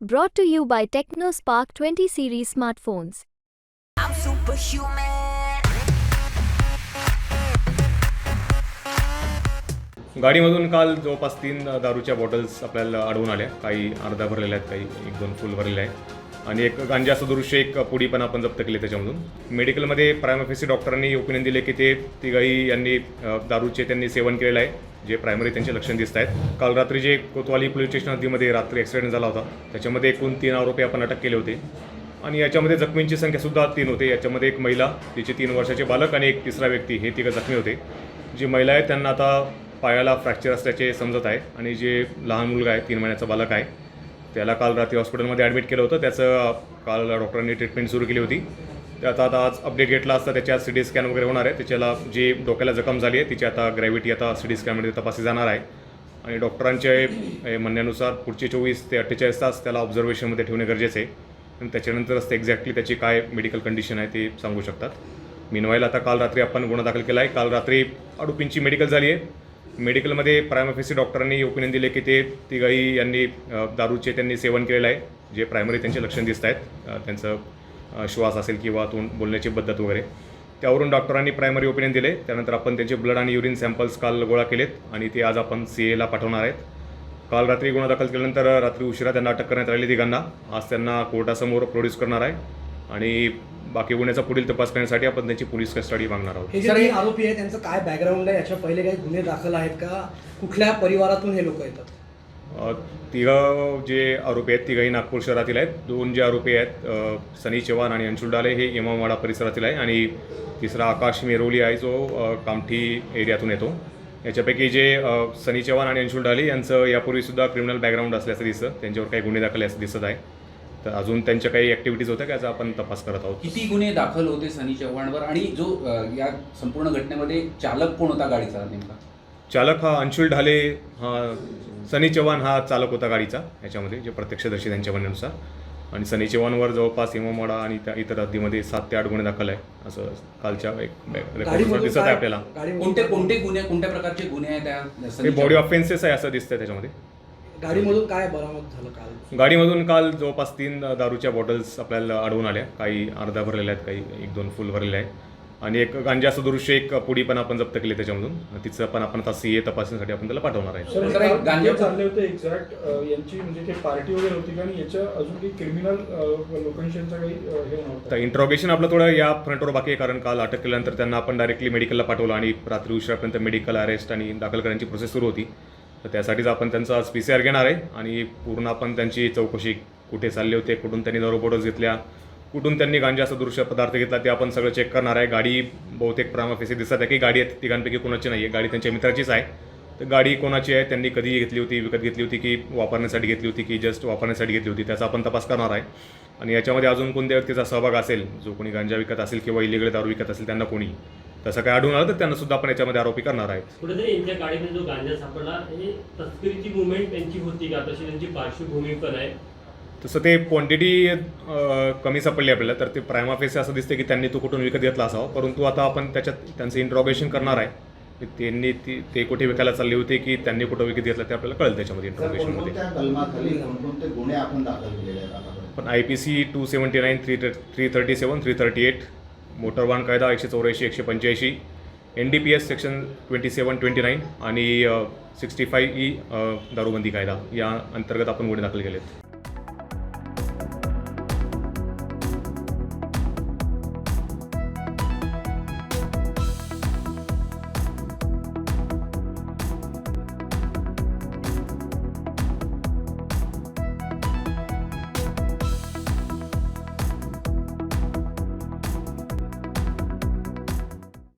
Brought to you by TechnoSpark 20 series smartphones. I'm superhuman. गाडीमधून काल जवळपास तीन दारूच्या बॉटल्स आपल्याला आढळून आल्या काही अर्धा भरलेल्या आहेत काही एक दोन फुल भरलेल्या आहेत आणि एक गांजाचं दृश्य एक पुडी पण आपण जप्त केली त्याच्यामधून. मेडिकलमध्ये प्रायमफेसी डॉक्टरांनी ओपिनियन दिले की ते तिघाही यांनी दारूचे त्यांनी सेवन केलेलं आहे जे प्रायमरी त्यांचे लक्षण दिसत आहेत. काल रात्री जे कोतवाली पोलीस स्टेशन हद्दीमध्ये रात्री ॲक्सिडेंट झाला होता त्याच्यामध्ये एकूण तीन आरोपी आपण अटक केले होते. आणि याच्यामध्ये जखमींची संख्यासुद्धा तीन होते. याच्यामध्ये एक महिला तिचे तीन वर्षाचे बालक आणि एक तिसरा व्यक्ती हे तिघं जखमी होते. जी महिला आहे त्यांना आता पायाला फ्रॅक्चर असल्याचे समजत आहे. आणि जे लहान मुलगा आहे तीन महिन्याचा बालक आहे त्याला काल रात्री हॉस्पिटलमध्ये ॲडमिट केलं होतं. त्याचं काल डॉक्टरांनी ट्रीटमेंट सुरू केली होती. त्याचा आता आज अपडेट घेतला असता त्याच्यात सी डी स्कॅन वगैरे होणार आहे. त्याच्याला जी डोक्याला जखम झाली आहे तिची आता ग्रॅव्हिटी आता सी डी स्कॅनमध्ये तपासली जाणार आहे. आणि डॉक्टरांच्या म्हणण्यानुसार पुढचे चोवीस ते अठ्ठेचाळीस तास त्याला ऑब्झर्वेशनमध्ये ठेवणे गरजेचे आहे. आणि त्याच्यानंतरच ते एक्झॅक्टली त्याची काय मेडिकल कंडिशन आहे ते सांगू शकतात. मीनवाईल आता काल रात्री आपण गुन्हा दाखल केला आहे. काल रात्री आरोपींची मेडिकल झाली आहे. मेडिकलमध्ये प्रायमफेसी डॉक्टरांनी ओपिनियन दिले की ते तिघाही यांनी दारूचे त्यांनी सेवन केलेलं आहे जे प्रायमरी त्यांचे लक्षण दिसत आहेत त्यांचं श्वास असेल किंवा तोंड बोलण्याची पद्धत वगैरे. त्यावरून डॉक्टरांनी प्रायमरी ओपिनियन दिले. त्यानंतर आपण त्यांचे ब्लड आणि युरिन सॅम्पल्स काल गोळा केलेत आणि ते आज आपण सी एला पाठवणार आहेत. काल रात्री गुन्हा दाखल केल्यानंतर रात्री उशिरा त्यांना अटक करण्यात आलेली तिघांना. आज त्यांना कोर्टासमोर प्रोड्यूस करणार आहे. आणि बाकी गुन्ह्याचा पुढील तपास करण्यासाठी आपण त्यांची पोलीस कस्टडी मागणार आहोत. हे जे आरोपी आहेत त्यांचं काय बॅकग्राऊंड आहे? याच्या पहिले काही गुन्हे दाखल आहेत का? कुठल्या परिवारातून हे लोक येतात? तिघं जे आरोपी आहेत तिघंही नागपूर शहरातील आहेत. दोन जे आरोपी आहेत सनी चव्हाण आणि अंशुल डाले हे इमामवाडा परिसरातील आहे. आणि तिसरा आकाश मेरोली आहे जो कामठी एरियातून येतो. याच्यापैकी जे सनी चव्हाण आणि अंशुल डाले यांचं यापूर्वीसुद्धा क्रिमिनल बॅकग्राऊंड असल्याचं दिसतं. त्यांच्यावर काही गुन्हे दाखल असं दिसत आहे. तर अजून त्यांच्या काही ॲक्टिव्हिटीज होत्या का याचा आपण तपास करत आहोत? किती गुन्हे दाखल होते सनी चव्हाणवर आणि जो अ, या संपूर्ण घटनेमध्ये चालक कोण होता गाडीचा नेमका? चालक हा अंशुल ढाले हा सनी चव्हाण हा चालक होता गाडीचा याच्यामध्ये जे प्रत्यक्षदर्शी त्यांच्या म्हणण्यानुसार. आणि सनी चव्हाणवर जवळपास इमामवाडा आणि त्या इतर हद्दीमध्ये सात ते आठ गुन्हे दाखल आहे असं कालच्या एक गाडीमधून दिसत आहे आपल्याला. कोणते कोणते गुन्हे कोणत्या प्रकारचे गुन्हे आहेत त्या हे सनी बॉडी ऑफेन्सेस आहे असं दिसतंय त्याच्यामध्ये. गाडीमधून काय बरामद झालं काल? गाडीमधून काल जवळपास तीन दारूच्या बॉटल्स आपल्याला आढळून आल्या. काही अर्धा भरलेल्या आहेत काही एक दोन फुल भरलेल्या आहेत. आणि एक गांजा सदृश्य एक पुडी पण आपण जप्त केली त्याच्यामधून. तिचं पण आपण आता सी ए तपासणीसाठी आपण त्याला पाठवणार आहे. सर एक गांजा- चालले होते एक्झॅक्ट यांची म्हणजे काही पार्टी वगैरे होती का? आणि याच्या अजून काही क्रिमिनल लोकांशी यांचा काही अ, हे तर इंट्रोगेशन आपलं थोडं या फ्रंटवर बाकी आहे कारण काल अटक केल्यानंतर त्यांना आपण डायरेक्टली मेडिकलला पाठवलं आणि रात्री उशिरापर्यंत मेडिकल अरेस्ट आणि दाखल करण्याची प्रोसेस सुरू होती. तर त्यासाठीच आपण त्यांचा आज पी सी आर घेणार आहे. आणि पूर्ण आपण त्यांची चौकशी कुठे चालले होते कुठून त्यांनी दारू घेतल्या कुठून त्यांनी गांजा दृश्य पदार्थ घेतला ते आपण सगळं चेक करणार आहे. गाडी बहुतेक प्रामाफेसी दिसत आहे की गाडी आहे तिघांपैकी कोणाची नाही आहे गाडी त्यांच्या मित्राचीच आहे. तर गाडी कोणाची आहे त्यांनी कधी घेतली होती विकत घेतली होती की वापरण्यासाठी घेतली होती की जस्ट वापरण्यासाठी घेतली होती त्याचा आपण तपास करणार आहे. आणि याच्यामध्ये अजून कोणत्या व्यक्तीचा सहभाग असेल जो कोणी गांजा विकत असेल किंवा इलिगल दारू विकत असेल त्यांना कोणी? तसं काय आढळून आलं तर त्यांना सुद्धा आपण याच्यामध्ये आरोपी करणार आहेत. कुठेतरी यांच्या गाडीमध्ये जो गांजा सापडला हे तस्करीची मुवमेंट त्यांची होती का? तशी त्यांची पार्श्वभूमी पण आहे. तसं ते क्वांटिटी कमी सापडली आपल्याला तर ते प्रायमाफेस असं दिसते की त्यांनी तो कुठून विकत घेतला असावा. परंतु आता आपण त्याच्यात त्यांचं इंट्रॉगेशन करणार आहे. की त्यांनी ती ते कुठे विकायला चालले होते की त्यांनी कुठं विकत घेतलं ते आपल्याला कळेल त्याच्यामध्ये इंट्रॉगेशनमध्ये कोणकोणत्या कलमाखाली कोणकोणते गुन्हे आपण दाखल केलेले आहेत आतापर्यंत पण I P C two seventy nine three three thirty seven three thirty eight motor वाहन कायदा एकशे चौऱ्याऐंशी एकशे पंच्याऐंशी N D P S section twenty seven twenty nine आणि सिक्स्टी फाईव्ह ई दारूबंदी कायदा या अंतर्गत आपण गुन्हे दाखल केलेत.